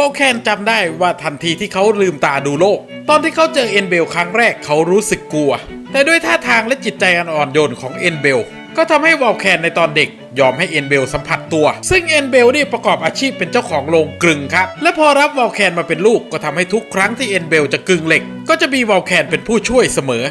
วอลแคนจำได้ว่าทันทีที่เขาลืมตาดูโลก ตอนที่เขาเจอเอ็นเบลครั้งแรกเขารู้สึกกลัว แต่ด้วยท่าทางและจิตใจอันอ่อนโยนของเอ็นเบลก็ทำให้วอลแคนในตอนเด็กยอมให้เอ็นเบลสัมผัสตัว ซึ่งเอ็นเบลนี่ประกอบอาชีพเป็นเจ้าของโรงกลึงครับ และพอรับวอลแคนมาเป็นลูกก็ทำให้ทุกครั้งที่เอ็นเบลจะกลึงเหล็ก ก็จะมีวอลแคนเป็นผู้ช่วยเสมอ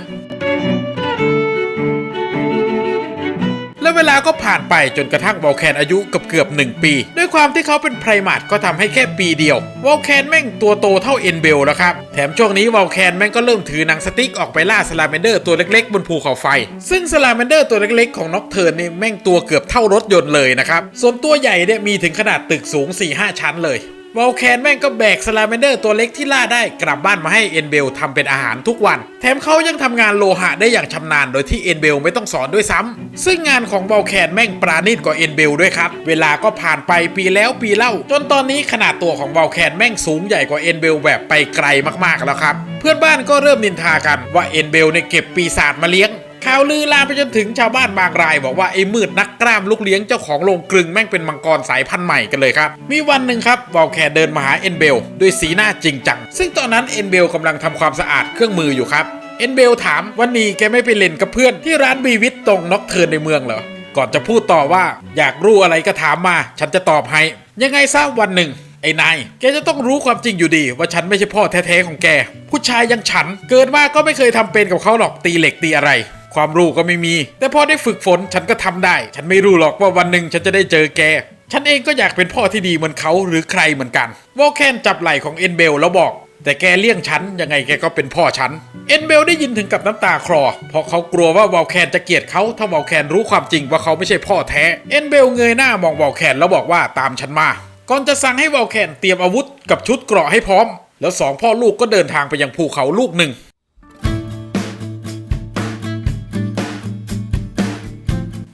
และเวลาก็ผ่านไปจนกระทั่งวอลแคนอายุเกือบเกือบหนึ่งปี ด้วยความที่เขาเป็นไพรมาตก็ทำให้แค่ปีเดียววอลแคนแม่งตัวโตเท่าเอ็นเบลแล้วครับ แถมช่วงนี้วอลแคนแม่งก็เริ่มถือหนังสติ๊กออกไปล่าสลาเมนเดอร์ตัวเล็กๆ บนภูเขาไฟ ซึ่งสลาเมนเดอร์ตัวเล็กๆ ของน็อกเทิร์นนี่แม่งตัวเกือบเท่ารถยนต์เลยนะครับส่วนตัวใหญ่เนี่ยมีถึงขนาดตึกสูง4-5ชั้นเลย วอลแคนแม่งก็แบกสลาเมนเดอร์ตัวเล็กที่ล่าได้กลับบ้านมาให้เอ็นเบลทำเป็นอาหารทุกวัน แถมเขายังทำงานโลหะได้อย่างชำนาญโดยที่เอ็นเบลไม่ต้องสอนด้วยซ้ำซึ่งงานของวอลแคนแม่งปราณีตกว่าเอ็นเบลด้วยครับ เวลาก็ผ่านไปปีแล้วปีเล่า จนตอนนี้ขนาดตัวของวอลแคนแม่งสูงใหญ่กว่าเอ็นเบลแบบไปไกลมากๆแล้วครับ เพื่อนบ้านก็เริ่มนินทากันว่าเอ็นเบลเนี่ยเก็บปีศาจมาเลี้ยง ข่าวลือลามไปจนถึงชาวบ้านบางราย บอกว่าไอ้มืดนักกล้ามลูกเลี้ยงเจ้าของโรงกลึงแม่งเป็นมังกรสายพันธุ์ใหม่กันเลยครับ มีวันหนึ่งครับวอลแคร์เดินมาหาเอ็นเบลด้วยสีหน้าจริงจัง ซึ่งตอนนั้นเอ็นเบลกำลังทำความสะอาดเครื่องมืออยู่ครับ เอ็นเบลถามวันนี้แกไม่ไปเล่นกับเพื่อนที่ร้านบีวิทตรงน็อกเทิร์นในเมืองเหรอ ก่อนจะพูดต่อว่าอยากรู้อะไรก็ถามมา ฉันจะตอบให้ ยังไงซะวันหนึ่งไอ้นาย แกจะต้องรู้ความจริงอยู่ดี ว่าฉันไม่ใช่พ่อแท้ๆของแก ผู้ชายยังฉัน เกิดมาก็ไม่เคยทำเป็นกับเขาหรอกตีเหล็กตีอะไร ความรู้ก็ไม่มี แต่พอได้ฝึกฝนฉันก็ทำได้ ฉันไม่รู้หรอกว่าวันหนึ่งฉันจะได้เจอแก ฉันเองก็อยากเป็นพ่อที่ดีเหมือนเขาหรือใครเหมือนกันวอลแคนจับไหล่ของเอ็นเบลแล้วบอก แต่แกเลี่ยงฉันยังไงแกก็เป็นพ่อฉัน เอ็นเบลได้ยินถึงกับน้ำตาคลอ เพราะเขากลัวว่าวอลแคนจะเกลียดเขาถ้าวอลแคนรู้ความจริงว่าเขาไม่ใช่พ่อแท้ เอ็นเบลเงยหน้ามองวอลแคนแล้วบอกว่าตามฉันมา ก่อนจะสั่งให้วอลแคนเตรียมอาวุธกับชุดเกราะให้พร้อม แล้วสองพ่อลูกก็เดินทางไปยังภูเขาลูกหนึ่ง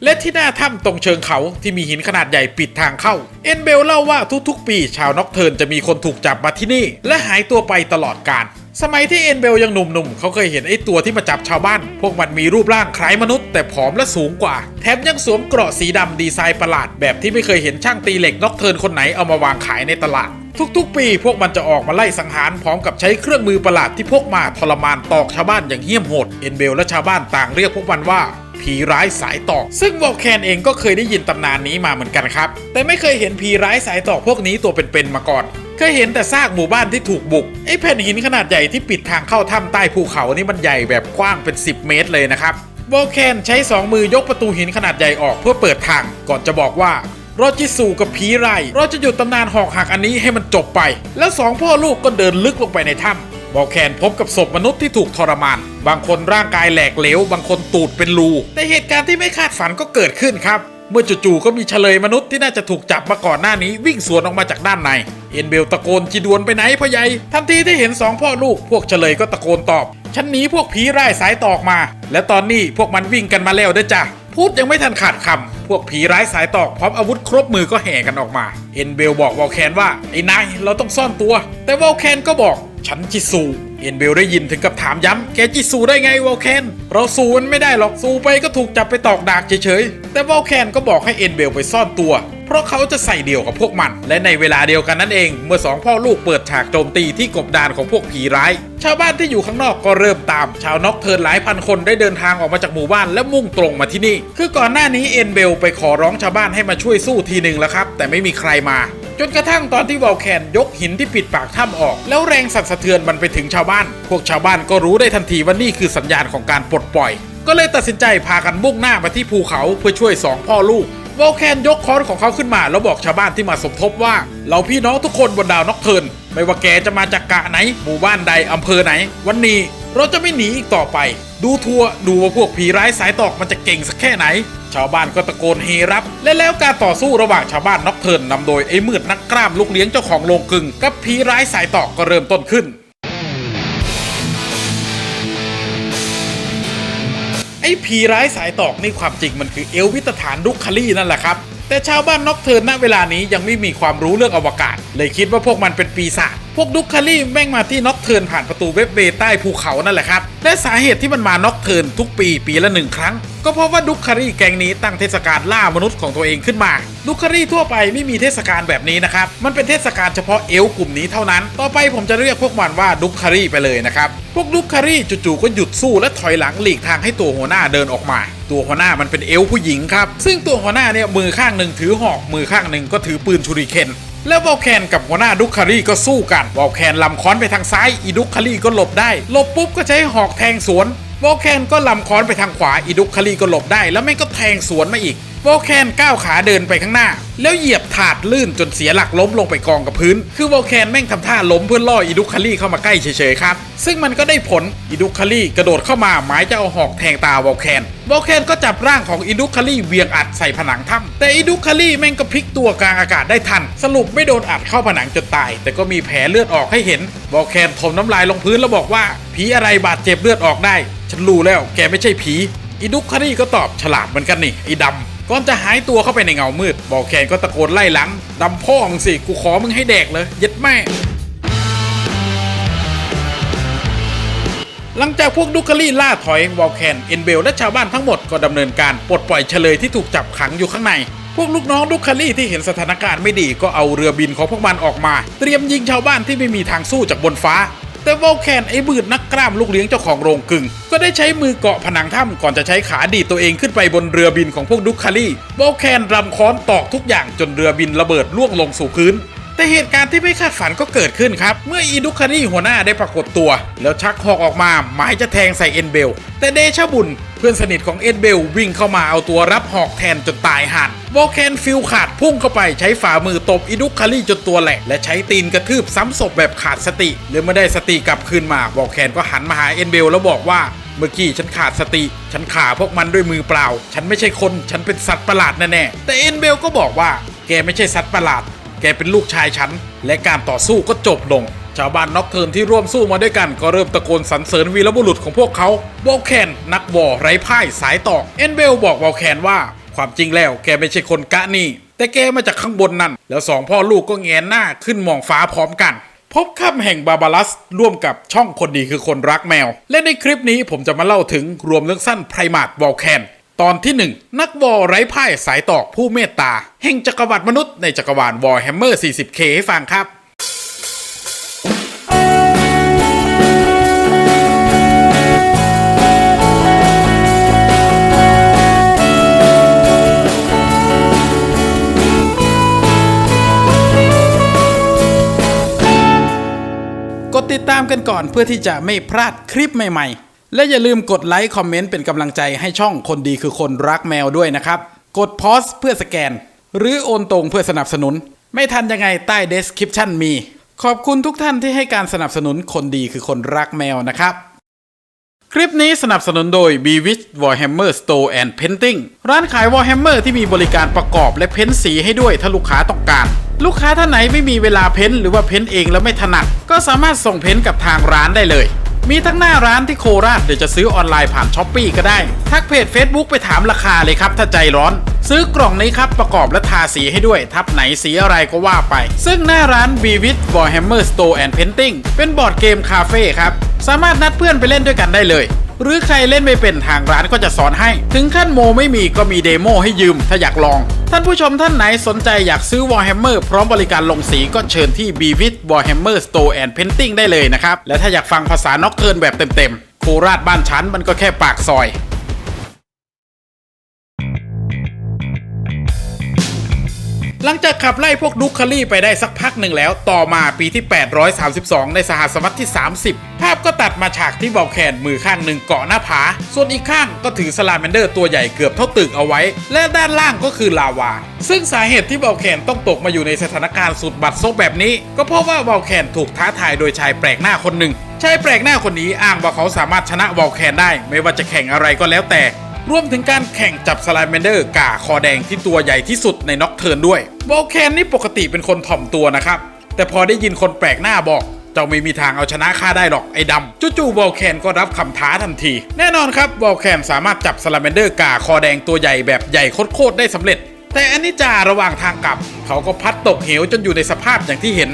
และที่หน้าถ้ำตรงเชิงเขาที่มีหินขนาดใหญ่ปิดทางเข้า เอ็นเบลเล่าว่าทุกๆ ปีชาวน็อกเทิร์นจะมีคนถูกจับมาที่นี่ และหายตัวไปตลอดกาลสมัยที่เอ็นเบลยังหนุ่มๆ เขาเคยเห็นไอ้ตัวที่มาจับชาวบ้าน พวกมันมีรูปร่างคล้ายมนุษย์แต่ผอมและสูงกว่า แถมยังสวมเกราะสีดำดีไซน์ประหลาด แบบที่ไม่เคยเห็นช่างตีเหล็กน็อกเทิร์นคนไหนเอามาวางขายในตลาด ทุกๆ ปีพวกมันจะออกมาไล่สังหารพร้อมกับใช้เครื่องมือประหลาดที่พวกมาทรมานตอกชาวบ้านอย่างเหี้ยมโหด เอ็นเบลและชาวบ้านต่างเรียกพวกมันว่า ผีร้ายสายตอก ซึ่งวอลแคนเองก็เคยได้ยินตำนานนี้มาเหมือนกันครับ แต่ไม่เคยเห็นผีร้ายสายตอกพวกนี้ตัวเป็นๆมาก่อนเคยเห็นแต่ซากหมู่บ้านที่ถูกบุก ไอ้แผ่นหินขนาดใหญ่ที่ปิดทางเข้าถ้ำใต้ภูเขานี่มันใหญ่แบบกว้างเป็น 10 เมตรเลยนะครับวอลแคนใช้สองมือยกประตูหินขนาดใหญ่ออกเพื่อเปิดทาง ก่อนจะบอกว่าเราจะสู่กับผีไรายเราจะหยุดตำนานหอกหักอันนี้ให้มันจบไป แล้วสองพ่อลูกก็เดินลึกลงไปในถ้ำ บอกแคนพบกับศพมนุษย์ที่ถูกทรมาน บางคนร่างกายแหลกเหลว บางคนตูดเป็นรู แต่เหตุการณ์ที่ไม่คาดฝันก็เกิดขึ้นครับ เมื่อจู่ๆก็มีเฉลยมนุษย์ที่น่าจะถูกจับมาก่อนหน้านี้ วิ่งสวนออกมาจากด้านใน เอ็นเบลตะโกนจีดวนไปไหนพ่อใหญ่ ทันทีที่เห็นสองพ่อลูก พวกเฉลยก็ตะโกนตอบฉันหนีพวกผีไร้ายสายตอกมา และตอนนี้พวกมันวิ่งกันมาแล้วเด้อจ้ะพูดยังไม่ทันขาดคำ พวกผีร้ายสายตอกพร้อมอาวุธครบมือก็แห่กันออกมา เอ็นเบลบอกวอลแคนว่าไอ้นายเราต้องซ่อนตัว แต่วอลแคนก็บอก ฉันจิสูเอ็นเบลได้ยินถึงกับถามย้ำ แกจิสูได้ไงวอลแคน เราสู้มันไม่ได้หรอกสู้ไปก็ถูกจับไปตอกดากเฉยๆ แต่วอลแคนก็บอกให้เอ็นเบลไปซ่อนตัว เพราะเขาจะใส่เดี่ยวกับพวกมัน และในเวลาเดียวกันนั่นเอง เมื่อสองพ่อลูกเปิดฉากโจมตีที่กบดานของพวกผีร้าย ชาวบ้านที่อยู่ข้างนอกก็เริ่มตาม ชาวน็อกเทิร์นหลายพันคนได้เดินทางออกมาจากหมู่บ้านและมุ่งตรงมาที่นี่ คือก่อนหน้านี้เอ็นเบลไปขอร้องชาวบ้านให้มาช่วยสู้ทีหนึ่งแล้วครับ แต่ไม่มีใครมา จนกระทั่งตอนที่วอลแคนยกหินที่ปิดปากถ้ำออก แล้วแรงสั่นสะเทือนมันไปถึงชาวบ้าน พวกชาวบ้านก็รู้ได้ทันทีว่านี่คือสัญญาณของการปลดปล่อย ก็เลยตัดสินใจพากันมุ่งหน้ามาที่ภูเขาเพื่อช่วยสองพ่อลูกวอลแคนยกค้อนของเขาขึ้นมา แล้วบอกชาวบ้านที่มาสมทบว่า เราพี่น้องทุกคนบนดาวนอกเทิร์นไม่ว่าแกจะมาจากกะไหน หมู่บ้านใดอำเภอไหน วันนี้เราจะไม่หนีอีกต่อไป ดูทัวร์ดูว่าพวกผีร้ายสายตอกมันจะเก่งสักแค่ไหน ชาวบ้านก็ตะโกนเฮรับ และแล้วการต่อสู้ระหว่างชาวบ้านน็อกเทิร์นนำโดยไอ้มืดนักกล้ามลูกเลี้ยงเจ้าของโรงกึงกับผีร้ายสายตอกก็เริ่มต้นขึ้นไอ้ผีร้ายสายตอกนี่ความจริงมันคือเอลวิตฐานดุกคาลี่นั่นแหละครับ แต่ชาวบ้านน็อกเทิร์นณเวลานี้ยังไม่มีความรู้เรื่องอวกาศ เลยคิดว่าพวกมันเป็นปีศาจพวกดุกคาลี่แม่งมาที่น็อก เทิร์นผ่านประตูเว็บเบใต้ภูเขานั่นแหละครับ และสาเหตุที่มันมาน็อกเทิร์นทุกปีปีละหนึ่งครั้ง ก็เพราะว่าดุคคารีแกงนี้ตั้งเทศกาลล่ามนุษย์ของตัวเองขึ้นมา ดุคคารีทั่วไปไม่มีเทศกาลแบบนี้นะครับ มันเป็นเทศกาลเฉพาะเอลกลุ่มนี้เท่านั้น ต่อไปผมจะเรียกพวกมันว่าดุคคารีไปเลยนะครับ พวกดุคคารีจู่ๆก็หยุดสู้และถอยหลังหลีกทางให้ตัวหัวหน้าเดินออกมา ตัวหัวหน้ามันเป็นเอลผู้หญิงครับ ซึ่งตัวหัวหน้าเนี่ยมือข้างหนึ่งถือหอก มือข้างหนึ่งก็ถือปืนชูริเคน แล้ววอลแคนกับหัวหน้าดุคคารีก็สู้กันวอลแคนลำค้อนไปทางซ้ายอีดุคคารีก็หลบได้หลบปุ๊บก็ใช้หอกแทงสวนวอลแคนก็ลำค้อนไปทางขวาอีดุคคารีก็หลบได้ แล้วแม่งก็แทงสวนมาอีก วอลแคนก้าวขาเดินไปข้างหน้า แล้วเหยียบถาดลื่นจนเสียหลักล้มลงไปกองกับพื้น คือวอลแคนแม่งทำท่าล้มเพื่อล่ออีดุคคารี่เข้ามาใกล้เฉยๆครับ ซึ่งมันก็ได้ผลอีดุคคารี่กระโดดเข้ามาหมายจะเอาหอกแทงตาวอลแคนวอลแคนก็จับร่างของอีดุคคารี่เวียงอัดใส่ผนังถ้ำแต่อีดุคคารี่แม่งก็พลิกตัวกลางอากาศได้ทัน สรุปไม่โดนอัดเข้าผนังจนตาย แต่ก็มีแผลเลือดออกให้เห็นวอลแคนถมน้ำลายลงพื้นแล้วบอกว่าผีอะไรบาดเจ็บเลือดออกได้ ฉันรู้แล้วแกไม่ใช่ผีอีดุคารีก็ตอบฉลาดเหมือนกันนี่ไอ้ดำ ก่อนจะหายตัวเข้าไปในเงามืด บอกแคนก็ตะโกนไล่หลังดำพ่อมึงสิ กูขอมึงให้แดกเลยเย็ดแม่ หลังจากพวกดุคารีล่าถอยวอลแคนเอ็นเบลและชาวบ้านทั้งหมดก็ดำเนินการปลดปล่อยเฉลยที่ถูกจับขังอยู่ข้างในพวกลูกน้องดุคารีที่เห็นสถานการณ์ไม่ดีก็เอาเรือบินของพวกมันออกมา เตรียมยิงชาวบ้านที่ไม่มีทางสู้จากบนฟ้า แต่วอลแคนไอ้บืดนักกล้ามลูกเลี้ยงเจ้าของโรงกึ่งก็ได้ใช้มือเกาะผนังถ้ำก่อนจะใช้ขาดีดตัวเองขึ้นไปบนเรือบินของพวกดุคคารีวอลแคนรำค้อนตอกทุกอย่างจนเรือบินระเบิดล่วงลงสู่พื้น แต่เหตุการณ์ที่ไม่คาดฝันก็เกิดขึ้นครับ เมื่ออีดุคารีหัวหน้าได้ปรากฏตัว แล้วชักหอกออกมาหมายจะแทงใส่เอ็นเบล แต่เดชบุญเพื่อนสนิทของเอ็นเบลวิ่งเข้ามาเอาตัวรับหอกแทนจนตายห่านวอลแคนฟิลขาดพุ่งเข้าไปใช้ฝ่ามือตบอีดุคารีจนตัวแหลกและใช้ตีนกระทืบซ้ำศพแบบขาดสติเลยเมื่อได้สติกลับคืนมาวอลแคนก็หันมาหาเอ็นเบลแล้วบอกว่าเมื่อกี้ฉันขาดสติ ฉันขาพวกมันด้วยมือเปล่า ฉันไม่ใช่คน ฉันเป็นสัตว์ประหลาดแน่ๆ แต่เอ็นเบลก็บอกว่า แกไม่ใช่สัตว์ประหลาด แกเป็นลูกชายฉัน และการต่อสู้ก็จบลง ชาวบ้านน็อกเทิร์นที่ร่วมสู้มาด้วยกัน ก็เริ่มตะโกนสรรเสริญวีรบุรุษของพวกเขาวอลแคนนักวอร์ไร้พ่ายสายต่อเอ็นเบลบอกวอลแคนว่า ความจริงแล้วแกไม่ใช่คนกะนี่ แต่แกมาจากข้างบนนั่น แล้วสองพ่อลูกก็แงนหน้าขึ้นมองฟ้าพร้อมกันพบค่ำแห่งบาบาลัส ร่วมกับช่องคนดีคือคนรักแมว และในคลิปนี้ผมจะมาเล่าถึงรวมเรื่องสั้นไพรมาดวอลแคน ตอนที่ 1 นักวอลไร้พ่ายสายตอกผู้เมตตา แห่งจักรวรรดิมนุษย์ในจักรวาลวอลแฮมเมอร์ 40K ให้ฟังครับ กดติดตามกันก่อนเพื่อที่จะไม่พลาดคลิปใหม่ๆ และอย่าลืมกดไลค์คอมเมนต์เป็นกำลังใจให้ช่องคนดีคือคนรักแมวด้วยนะครับ กดพอสเพื่อสแกน หรือโอนตรงเพื่อสนับสนุน ไม่ทันยังไงใต้ description มี ขอบคุณทุกท่านที่ให้การสนับสนุนคนดีคือคนรักแมวนะครับ คลิปนี้สนับสนุนโดย b w i t c h Warhammer Store and Painting ร้านขาย Warhammer ที่มีบริการประกอบและเพ้นสีให้ด้วยถ้าลูกค้าต้องการลูกค้าท่านไหนไม่มีเวลาเพ้นหรือว่าเพ้นเองแล้วไม่ถนัดก็สามารถส่งเพ้นกับทางร้านได้เลย มีทั้งหน้าร้านที่โคราชเดี๋ยวจะซื้อออนไลน์ผ่านช้อปปีก็ได้ ทักเพจ Facebook ไปถามราคาเลยครับ ถ้าใจร้อน ซื้อกล่องนี้ครับ ประกอบและทาสีให้ด้วย ทับไหนสีอะไรก็ว่าไป ซึ่งหน้าร้าน b w i t Warhammer Store and Painting เป็นบอร์ดเกมคาเฟ่ครับ สามารถนัดเพื่อนไปเล่นด้วยกันได้เลย หรือใครเล่นไม่เป็นทางร้านก็จะสอนให้ ถึงขั้นโมไม่มีก็มีเดโมให้ยืมถ้าอยากลอง ท่านผู้ชมท่านไหนสนใจอยากซื้อ Warhammer พร้อมบริการลงสีก็เชิญที่ b w i t Warhammer Store and Painting ได้เลยนะครับ และถ้าอยากฟังภาษานอกเทินแบบเต็มๆโคราชบ้านชั้นมันก็แค่ปากซอย หลังจากขับไล่พวกดุคคารี่ไปได้สักพักหนึ่งแล้ว ต่อมาปีที่ 832 ในสหสวรรษที่ 30 ภาพก็ตัดมาฉากที่เบาแคนมือข้างหนึ่งเกาะหน้าผา ส่วนอีกข้างก็ถือสลาแมนเดอร์ตัวใหญ่เกือบเท่าตึกเอาไว้ และด้านล่างก็คือลาวา ซึ่งสาเหตุที่เบาแคนต้องตกมาอยู่ในสถานการณ์สุดบัดซบแบบนี้ ก็เพราะว่าเบาแคนถูกท้าทายโดยชายแปลกหน้าคนหนึ่งชายแปลกหน้าคนนี้อ้างว่าเขาสามารถชนะเบาแคนได้ ไม่ว่าจะแข่งอะไรก็แล้วแต่ รวมถึงการแข่งจับสไลแมนเดอร์ก่าคอแดงที่ตัวใหญ่ที่สุดในน็อกเทิร์นด้วยวอลแคนนี่ปกติเป็นคนถ่อมตัวนะครับ แต่พอได้ยินคนแปลกหน้าบอกเจ้าไม่มีทางเอาชนะข้าได้หรอกไอ้ดำจู่ๆวอลแคนก็รับคำท้าทันที แน่นอนครับวอลแคนสามารถจับสไลแมนเดอร์กาคอแดงตัวใหญ่แบบใหญ่โคตรๆได้สำเร็จ แต่อันนี้จาระหว่างทางกลับ เขาก็พัดตกเหวจนอยู่ในสภาพอย่างที่เห็น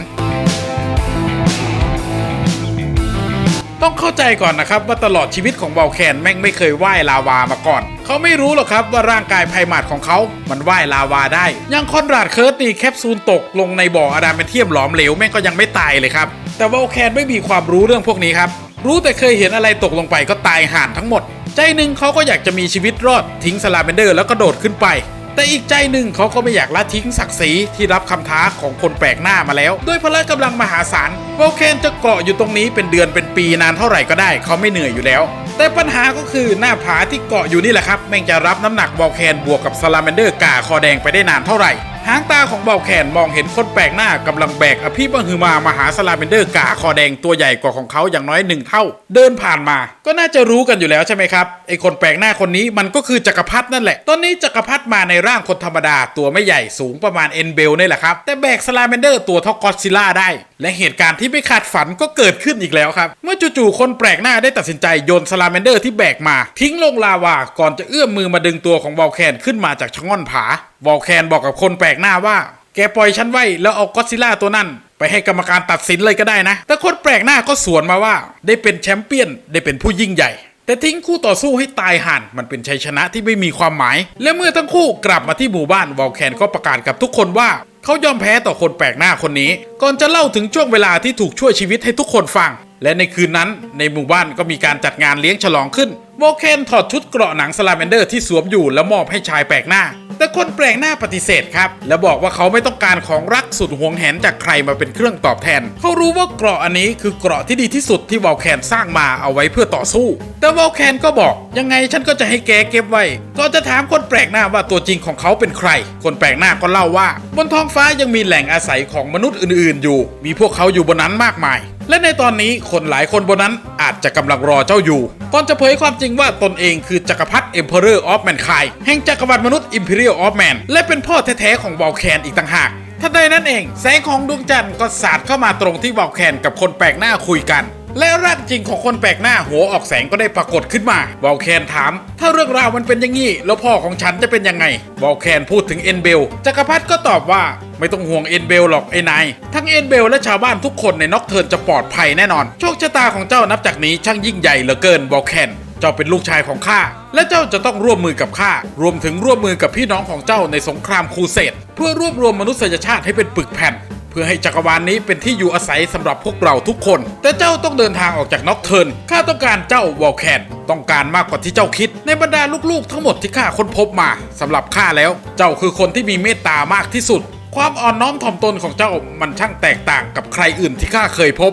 ต้องเข้าใจก่อนนะครับว่าตลอดชีวิตของวอลแคนแม่งไม่เคยว่ายลาวามาก่อน เขาไม่รู้หรอกครับว่าร่างกายไพมาดของเขา มันว่ายลาวาได้ยังคอนราดเคิร์ตนี่แคปซูลตกลงในบ่ออะดามเทียมหลอมเหลวแม่งก็ยังไม่ตายเลยครับ แต่วอลแคนไม่มีความรู้เรื่องพวกนี้ครับ รู้แต่เคยเห็นอะไรตกลงไปก็ตายห่านทั้งหมด ใจหนึ่งเขาก็อยากจะมีชีวิตรอดทิ้งสลาเมนเดอร์แล้วก็โดดขึ้นไป แต่อีกใจหนึ่งเขาก็ไม่อยากละทิ้งศักดิ์ศรีที่รับคำท้าของคนแปลกหน้ามาแล้ว ด้วยพละกำลังมหาศาลวอลเคนจะเกาะอยู่ตรงนี้เป็นเดือนเป็นปีนานเท่าไหร่ก็ได้ เขาไม่เหนื่อยอยู่แล้ว แต่ปัญหาก็คือหน้าผาที่เกาะอยู่นี่แหละครับแม่งจะรับน้ำหนักวอลเคนบวกกับสลาแมนเดอร์ก่าคอแดงไปได้นานเท่าไหร่ หางตาของเบาแคนมองเห็นคนแปลกหน้ากำลังแบกอภิบังฮือมามหาสลาเมนเดอร์กาคอแดงตัวใหญ่กว่าของเขาอย่างน้อยหนึ่งเท่า เดินผ่านมา ก็น่าจะรู้กันอยู่แล้วใช่ไหมครับไอคนแปลกหน้าคนนี้มันก็คือจักรพรรดินั่นแหละ ตอนนี้จักรพรรดิมาในร่างคนธรรมดาตัวไม่ใหญ่สูงประมาณเอ็นเบลนี่แหละครับแต่แบกสลาเมนเดอร์ตัวเท่ากอดซิล่าได้ และเหตุการณ์ที่ไม่คาดฝันก็เกิดขึ้นอีกแล้วครับเมื่อจู่ๆคนแปลกหน้าได้ตัดสินใจโยนสลาเมนเดอร์ที่แบกมาทิ้งลงลาวาก่อนจะเอื้อมมือมาดึงตัวของวอลแคนขึ้นมาจากชะง่อนผาวอลแคนบอกกับคนแปลกกหน้าว่า แกปล่อยฉันไว้แล้วเอาก็อดซิล่าตัวนั้น ไปให้กรรมการตัดสินเลยก็ได้นะ แต่คนแปลกหน้าก็สวนมาว่า ได้เป็นแชมเปี้ยนได้เป็นผู้ยิ่งใหญ่ แต่ทิ้งคู่ต่อสู้ให้ตายห่านมันเป็นชัยชนะที่ไม่มีความหมาย และเมื่อทั้งคู่กลับมาที่หมู่บ้านวอลแคนก็ประกาศกับทุกคนว่าเขายอมแพ้ต่อคนแปลกหน้าคนนี้ ก่อนจะเล่าถึงช่วงเวลาที่ถูกช่วยชีวิตให้ทุกคนฟัง และในคืนนั้นในหมู่บ้านก็มีการจัดงานเลี้ยงฉลองขึ้นวอลแคนถอดชุดเกราะหนังสลาเมนเดอร์ที่สวมอยู่แล้วมอบให้ชายแปลกหน้า แต่คนแปลกหน้าปฏิเสธครับ และบอกว่าเขาไม่ต้องการของรักสุดหวงแหนจากใครมาเป็นเครื่องตอบแทน เขารู้ว่าเกราะอันนี้คือเกราะที่ดีที่สุดที่วอลแคนสร้างมาเอาไว้เพื่อต่อสู้ แต่วอลแคนก็บอกยังไงฉันก็จะให้แกเก็บไว้ก็จะถามคนแปลกหน้าว่าตัวจริงของเขาเป็นใคร คนแปลกหน้าก็เล่าว่า บนท้องฟ้ายังมีแหล่งอาศัยของมนุษย์อื่น ๆ อยู่ มีพวกเขาอยู่บนนั้นมากมาย และในตอนนี้คนหลายคนบนนั้นอาจจะกำลังรอเจ้าอยู่ก่อนจะเผยความจริงว่าตนเองคือจักรพรรดิ Emperor of Mankind แห่งจักรวรรดิมนุษย์ Imperial of Man และเป็นพ่อแท้ๆของวอลแคนอีกต่างหากทันใดนั้นเอง แสงของดวงจันทร์ก็สาดเข้ามาตรงที่วอลแคนกับคนแปลกหน้าคุยกัน และร่างจริงของคนแปลกหน้าหัวออกแสงก็ได้ปรากฏขึ้นมาวอลแคนถาม ถ้าเรื่องราวมันเป็นอย่างนี้แล้วพ่อของฉันจะเป็นยังไงวอลแคนพูดถึงเอ็นเบลจักรพรรดิก็ตอบว่าไม่ต้องห่วงเอ็นเบลหรอกไอ้นาย ทั้งเอ็นเบลและชาวบ้านทุกคนในน็อกเทิร์นจะปลอดภัยแน่นอน โชคชะตาของเจ้านับจากนี้ช่างยิ่งใหญ่เหลือเกินบอลแคนเจ้าเป็นลูกชายของข้าและเจ้าจะต้องร่วมมือกับข้ารวมถึงร่วมมือกับพี่น้องของเจ้าในสงครามครูเสดเพื่อรวบรวมมนุษยชาติให้เป็นปึกแผ่น เพื่อให้จักรวาลนี้เป็นที่อยู่อาศัยสำหรับพวกเราทุกคน แต่เจ้าต้องเดินทางออกจากน็อกเทิร์นข้าต้องการเจ้าวอลแคนต้องการมากกว่าที่เจ้าคิด ในบรรดาลูกๆ ทั้งหมดที่ข้าค้นพบมาสำหรับข้าแล้ว เจ้าคือคนที่มีเมตตามากที่สุด ความอ่อนน้อมถ่อมตนของเจ้ามันช่างแตกต่างกับใครอื่นที่ข้าเคยพบ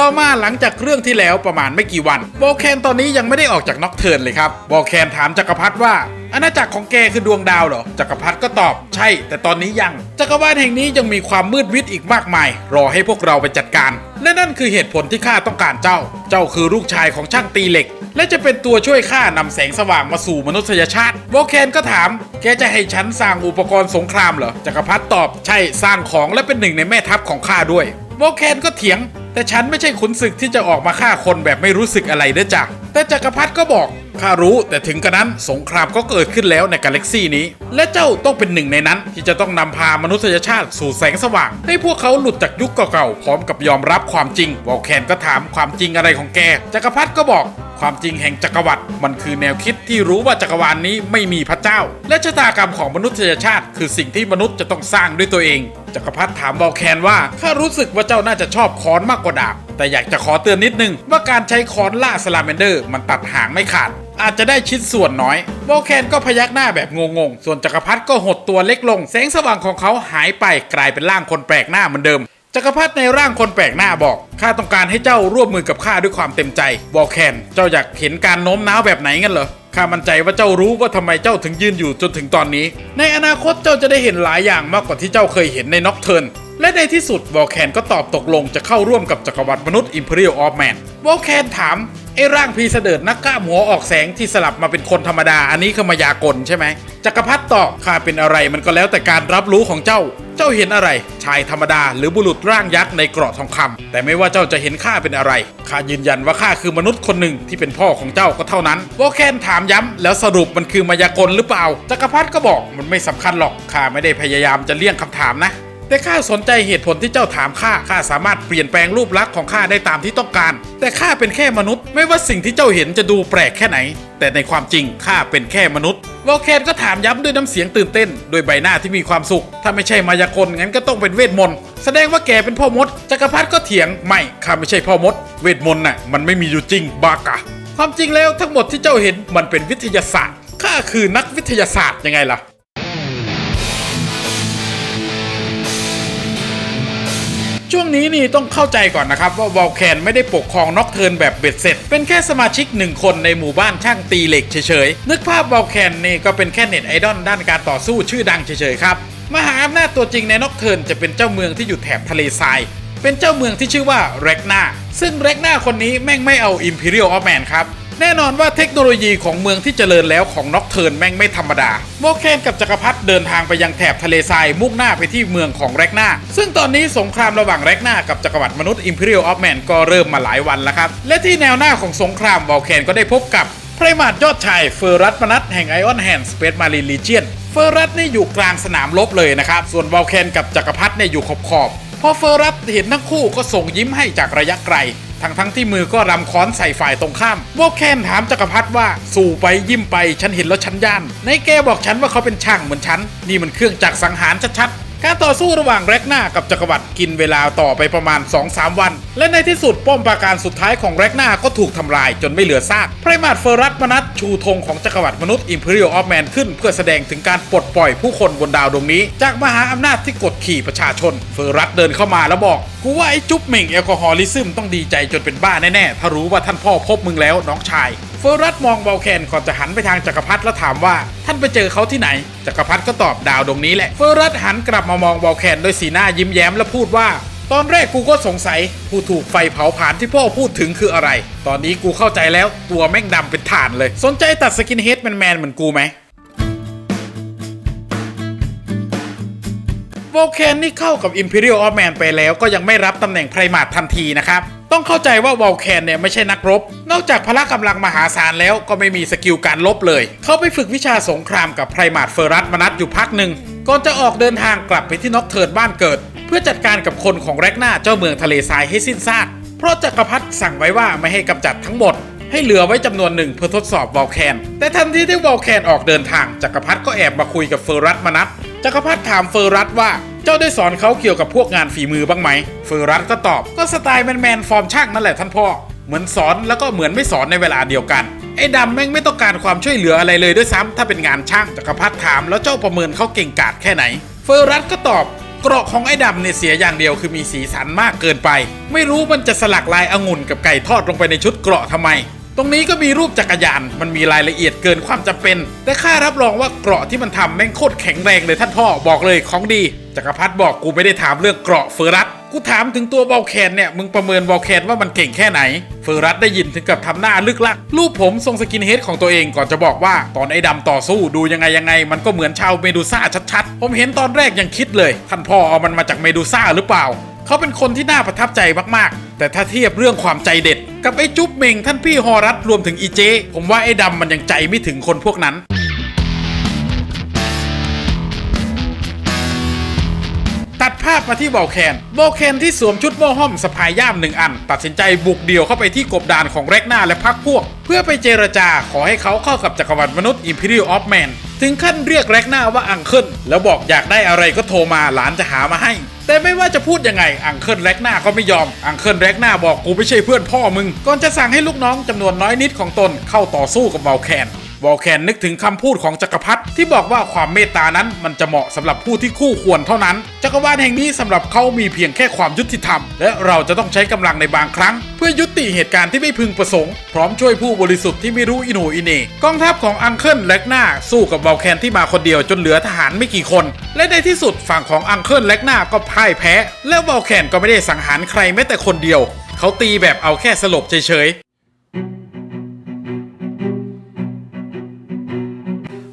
ต่อมาหลังจากเรื่องที่แล้วประมาณไม่กี่วันวอลแคนตอนนี้ยังไม่ได้ออกจากน็อกเทิร์นเลยครับวอลแคนถามจักรพรรดิว่าอาณาจักรของแกคือดวงดาวเหรอ จักรพรรดิก็ตอบใช่ แต่ตอนนี้ยัง จักรวาลแห่งนี้ยังมีความมืดวิดอีกมากมาย รอให้พวกเราไปจัดการ และนั่นคือเหตุผลที่ข้าต้องการเจ้า เจ้าคือลูกชายของช่างตีเหล็ก และจะเป็นตัวช่วยข้านำแสงสว่างมาสู่มนุษยชาติวอลแคนก็ถาม แกจะให้ฉันสร้างอุปกรณ์สงครามเหรอ จักรพรรดิตอบใช่สร้างของและเป็นหนึ่งในแม่ทัพของข้าด้วย วอลแคนก็เถียง แต่ฉันไม่ใช่ขุนศึกที่จะออกมาฆ่าคนแบบไม่รู้สึกอะไรเด้อจ้ะแต่จักรพรรดิก็บอกข้ารู้แต่ถึงกระนั้นสงครามก็เกิดขึ้นแล้วในกาแล็กซี่นี้ และเจ้าต้องเป็นหนึ่งในนั้น ที่จะต้องนำพามนุษยชาติสู่แสงสว่าง ให้พวกเขาหลุดจากยุคเก่าๆพร้อมกับยอมรับความจริงวอลแคนก็ถามความจริงอะไรของแกจักรพรรดิก็บอก ความจริงแห่งจักรวรรดิมันคือแนวคิดที่รู้ว่าจักรวาลนี้ไม่มีพระเจ้า และชะตากรรมของมนุษยชาติ คือสิ่งที่มนุษย์จะต้องสร้างด้วยตัวเอง จักรพรรดิถามบอลแคนว่าข้ารู้สึกว่าเจ้าน่าจะชอบค้อนมากกว่าดาบ แต่อยากจะขอเตือนนิดนึง ว่าการใช้ค้อนล่าสลาเมนเดอร์ มันตัดหางไม่ขาด อาจจะได้ชิ้นส่วนน้อยบอลแคนก็พยักหน้าแบบงงๆส่วนจักรพรรดิก็หดตัวเล็กลง แสงสว่างของเขาหายไปกลายเป็นร่างคนแปลกหน้าเหมือนเดิม จักรพรรดิในร่างคนแปลกหน้าบอกข้าต้องการให้เจ้าร่วมมือกับข้าด้วยความเต็มใจวอลแคนเจ้าอยากเห็นการโน้มน้าวแบบไหนงั้นเหรอข้ามั่นใจว่าเจ้ารู้ว่าทำไมเจ้าถึงยืนอยู่จนถึงตอนนี้ ในอนาคตเจ้าจะได้เห็นหลายอย่างมากกว่าที่เจ้าเคยเห็นในน็อกเทิร์นและในที่สุดวอลแคนก็ตอบตกลงจะเข้าร่วมกับจักรวรรดิมนุษย์อิมพีเรียลออฟแมนวอลแคนถาม ไอ้ร่างพีเสดิร์ดนักกล้าหัวออกแสงที่สลับมาเป็นคนธรรมดาอันนี้คือมายากลใช่ไหมจักรพรรดิตอบข้าเป็นอะไรมันก็แล้วแต่การรับรู้ของเจ้า เจ้าเห็นอะไร ชายธรรมดาหรือบุรุษร่างยักษ์ในเกราะทองคำแต่ไม่ว่าเจ้าจะเห็นข้าเป็นอะไรข้ายืนยันว่าข้าคือมนุษย์คนหนึ่งที่เป็นพ่อของเจ้าก็เท่านั้นวอลแคนถามย้ำแล้วสรุปมันคือมายากลหรือเปล่าจักรพรรดิก็บอกมันไม่สำคัญหรอกข้าไม่ได้พยายามจะเลี่ยงคำถามนะ แต่ข้าสนใจเหตุผลที่เจ้าถามข้า ข้าสามารถเปลี่ยนแปลงรูปลักษณ์ของข้าได้ตามที่ต้องการ แต่ข้าเป็นแค่มนุษย์ ไม่ว่าสิ่งที่เจ้าเห็นจะดูแปลกแค่ไหน แต่ในความจริงข้าเป็นแค่มนุษย์วอลแคนก็ถามย้ำด้วยน้ำเสียงตื่นเต้นด้วยใบหน้าที่มีความสุข ถ้าไม่ใช่มายากลงั้นก็ต้องเป็นเวทมนต์ แสดงว่าแกเป็นพ่อมด จักรพรรดิก็เถียง ไม่ ข้าไม่ใช่พ่อมด เวทมนต์น่ะ มันไม่มีอยู่จริง บากะ ความจริงแล้วทั้งหมดที่เจ้าเห็นมันเป็นวิทยาศาสตร์ ข้าคือนักวิทยาศาสตร์ยังไงล่ะ ช่วงนี้นี่ต้องเข้าใจก่อนนะครับ ว่าวอลแคนไม่ได้ปกครองน็อกเทิร์นแบบเบ็ดเสร็จ เป็นแค่สมาชิกหนึ่งคนในหมู่บ้านช่างตีเหล็กเฉยๆ นึกภาพวอลแคนนี่ก็เป็นแค่เน็ตไอดอลด้านการต่อสู้ชื่อดังเฉยๆครับ มหาอำนาจตัวจริงในน็อกเทิร์นจะเป็นเจ้าเมืองที่อยู่แถบทะเลทราย เป็นเจ้าเมืองที่ชื่อว่าเร็กนาซึ่งเร็กนาคนนี้แม่งไม่เอา Imperial of Man ครับ แน่นอนว่าเทคโนโลยีของเมืองที่เจริญแล้วของน็อกเทิร์นแม่งไม่ธรรมดาโมเคนกับจักรพรรดิเดินทางไปยังแถบทะเลทรายมุ่งหน้าไปที่เมืองของแรกนาซึ่งตอนนี้สงครามระหว่างแรกนากับจักรวรรดิมนุษย์ Imperial of Man ก็เริ่มมาหลายวันแล้วครับ และที่แนวหน้าของสงครามวอลเคนก็ได้พบกับพระมาดยอดชายเฟอร์รัตมนัทแห่งไอออนแฮนด์สเปซมารีลีเจียนเฟอร์รัตนี่อยู่กลางสนามรบเลยนะครับ ส่วนวอลเคนกับจักรพรรดิเนี่ยอยู่ขอบขอบพอเฟอร์รัตเห็นทั้งคู่ก็ส่งยิ้มให้จากระยะไกล ทั้งทั้งที่มือก็รำค้อนใส่ฝ่ายตรงข้ามวอกแคนถามจักรพรรดิว่าสู่ไปยิ้มไปฉันเห็นแล้วฉันย่านในแกบอกฉันว่าเขาเป็นช่างเหมือนฉัน นี่มันเครื่องจักรสังหารชัดๆการต่อสู้ระหว่างแร็กนากับจักรวรรดิกินเวลาต่อไปประมาณ 2-3 วัน และในที่สุดป้อมปราการสุดท้ายของแร็กนาก็ถูกทำลายจนไม่เหลือซากไพรมาดเฟอร์รัตมนัทชูธงของจักรวรรดิมนุษย์ Imperial of Man ขึ้นเพื่อแสดงถึงการปลดปล่อยผู้คนบนดาวดวงนี้ จากมหาอำนาจที่กดขี่ประชาชน เฟอร์รัตเดินเข้ามาแล้วบอก กูว่าไอ้จุ๊บเหม่งแอลกอฮอลิซึมต้องดีใจจนเป็นบ้าแน่ๆถ้ารู้ว่าท่านพ่อพบมึงแล้วน้องชายเฟอร์รัตมองเบาแคนก่อนจะหันไปทางจักรพรรดิแล้วถามว่า ท่านไปเจอเขาที่ไหน จักรพรรดิก็ตอบดาวดวงนี้แหละเฟอร์รัตหันกลับมามองเบาแคนด้วยสีหน้ายิ้มแย้มและพูดว่า ตอนแรกกูก็สงสัยผู้ถูกไฟเผาผลาญที่พ่อพูดถึงคืออะไร ตอนนี้กูเข้าใจแล้วตัวแม่งดำเป็นฐานเลย สนใจตัดสกินเฮดแมนๆเหมือนกูไหมโวลแคนนี่เข้ากับ Imperial of Man ไปแล้วก็ยังไม่รับตำแหน่งไพรมาททันทีนะครับ ต้องเข้าใจว่าวอลแคนเนี่ยไม่ใช่นักรบ นอกจากพละกำลังมหาศาลแล้วก็ไม่มีสกิลการลบเลย เขาไปฝึกวิชาสงครามกับไพรมาทเฟอร์รัตมนัทอยู่พักหนึ่งก่อนจะออกเดินทางกลับไปที่น็อกเทิร์นบ้านเกิด เพื่อจัดการกับคนของแร็กนาเจ้าเมืองทะเลทรายให้สิ้นซากเพราะจักรพรรดิสั่งไว้ว่าไม่ให้กำจัดทั้งหมด ให้เหลือไว้จำนวนหนึ่งเพื่อทดสอบวอลแคน แต่ทันทีที่วอลแคนออกเดินทางจักรพรรดิก็แอบมาคุยกับเฟอร์รัตมนัทจักรพรรดิถามเฟอร์รัตว่า เจ้าได้สอนเขาเกี่ยวกับพวกงานฝีมือบ้างไหมเฟอร์รัตก็ตอบก็สไตล์แมนๆฟอร์มช่างนั่นแหละท่านพ่อ เหมือนสอนแล้วก็เหมือนไม่สอนในเวลาเดียวกัน ไอ้ดำแม่งไม่ต้องการความช่วยเหลืออะไรเลยด้วยซ้ำถ้าเป็นงานช่างจักรพรรดิถาม แล้วเจ้าประเมินเขาเก่งกาจแค่ไหน เฟอร์รัตก็ตอบเกราะของไอ้ดำเนี่ยเสียอย่างเดียวคือมีสีสันมากเกินไป ไม่รู้มันจะสลักลายองุ่นกับไก่ทอดลงไปในชุดเกราะทำไม ตรงนี้ก็มีรูปจักรยาน มันมีรายละเอียดเกินความจำเป็น แต่ข้ารับรองว่าเกราะที่มันทำแม่งโคตรแข็งแรงเลยท่านพ่อบอกเลยของดี จักรพรรดิบอกกูไม่ได้ถามเรื่องเกราะเฟอร์รัตกูถามถึงตัวบอลแคนเนี่ยมึงประเมินบอลแคนว่ามันเก่งแค่ไหน เฟอร์รัตได้ยินถึงกับทำหน้าลึกลัก รูปผมทรงสกินเฮดของตัวเองก่อนจะบอกว่าตอนไอ้ดำต่อสู้ดูยังไงยังไง มันก็เหมือนชาวเมดูซ่าชัดๆ ผมเห็นตอนแรกยังคิดเลย ท่านพ่อเอามันมาจากเมดูซ่าหรือเปล่า เขาเป็นคนที่น่าประทับใจมากๆ แต่ถ้าเทียบเรื่องความใจเด็ด กับไอ้จุ๊บเมงท่านพี่ฮอรัตรวมถึงอีเจ ผมว่าไอ้ดำมันยังใจไม่ถึงคนพวกนั้นตัดภาพมาที่วอลแคนวอลแคนที่สวมชุดโม่ห้อมสะพายย่ามหนึ่งอัน ตัดสินใจบุกเดี่ยวเข้าไปที่กบดานของแร็กนาและพักพวก เพื่อไปเจรจาขอให้เขาเข้ากับจักรวรรดิมนุษย์ Imperial of Man ถึงขั้นเรียกแร็กหน้าว่าอังเคิลแล้วบอกอยากได้อะไรก็โทรมาหลานจะหามาให้ แต่ไม่ว่าจะพูดยังไงอังเคิลแร็กหน้าก็ไม่ยอมอังเคิลแร็กหน้าบอกกูไม่ใช่เพื่อนพ่อมึงก่อนจะสั่งให้ลูกน้องจำนวนน้อยนิดของตนเข้าต่อสู้กับวอลแคน วอลแคนนึกถึงคำพูดของจักรพรรดิที่บอกว่าความเมตตานั้นมันจะเหมาะสำหรับผู้ที่คู่ควรเท่านั้น จักรวาลแห่งนี้สำหรับเขามีเพียงแค่ความยุติธรรม และเราจะต้องใช้กำลังในบางครั้ง เพื่อยุติเหตุการณ์ที่ไม่พึงประสงค์ พร้อมช่วยผู้บริสุทธิ์ที่ไม่รู้อิโนอิเหนกองทัพของอังเคิลแล็กนาสู้กับวอลแคนที่มาคนเดียวจนเหลือทหารไม่กี่คน และในที่สุดฝั่งของอังเคิลแล็กนาก็พ่ายแพ้ และวอลแคนก็ไม่ได้สังหารใครแม้แต่คนเดียว เขาตีแบบเอาแค่สลบเฉยๆ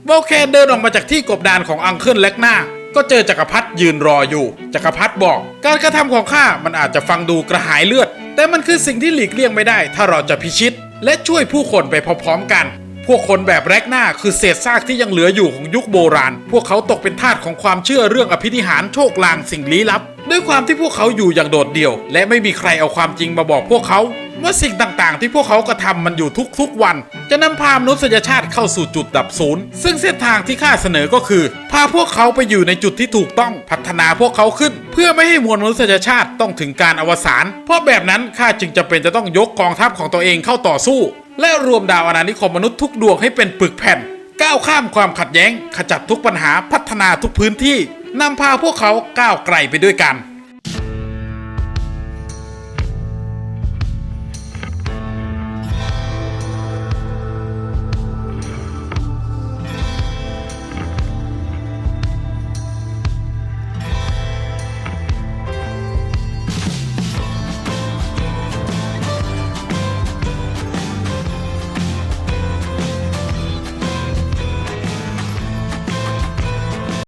วอลแคนเดินออกมาจากที่กบดานของอังเคิลแล็กหน้า ก็เจอจักรพรรดิยืนรออยู่จักรพรรดิบอก การกระทำของข้ามันอาจจะฟังดูกระหายเลือด แต่มันคือสิ่งที่หลีกเลี่ยงไม่ได้ ถ้าเราจะพิชิต และช่วยผู้คนไปพร้อมๆกัน พวกคนแบบแรกหน้าคือเศษซากที่ยังเหลืออยู่ของยุคโบราณ พวกเขาตกเป็นทาสของความเชื่อเรื่องอภินิหารโชคลางสิ่งลี้ลับ ด้วยความที่พวกเขาอยู่อย่างโดดเดี่ยว และไม่มีใครเอาความจริงมาบอกพวกเขาว่าสิ่งต่างๆ ที่พวกเขากระทำมันอยู่ทุกๆวัน จะนำพามนุษยชาติเข้าสู่จุดดับศูนย์ซึ่งเส้นทางที่ข้าเสนอก็คือ พาพวกเขาไปอยู่ในจุดที่ถูกต้องพัฒนาพวกเขาขึ้น เพื่อไม่ให้มวลมนุษยชาติต้องถึงการอวสานเพราะแบบนั้นข้าจึงจำเป็นจะต้องยกกองทัพของตัวเองเข้าต่อสู้ และรวมดาวอาณานิคมมนุษย์ทุกดวงให้เป็นปึกแผ่น ก้าวข้ามความขัดแย้ง ขจัดทุกปัญหาพัฒนาทุกพื้นที่นำพาพวกเขาก้าวไกลไปด้วยกัน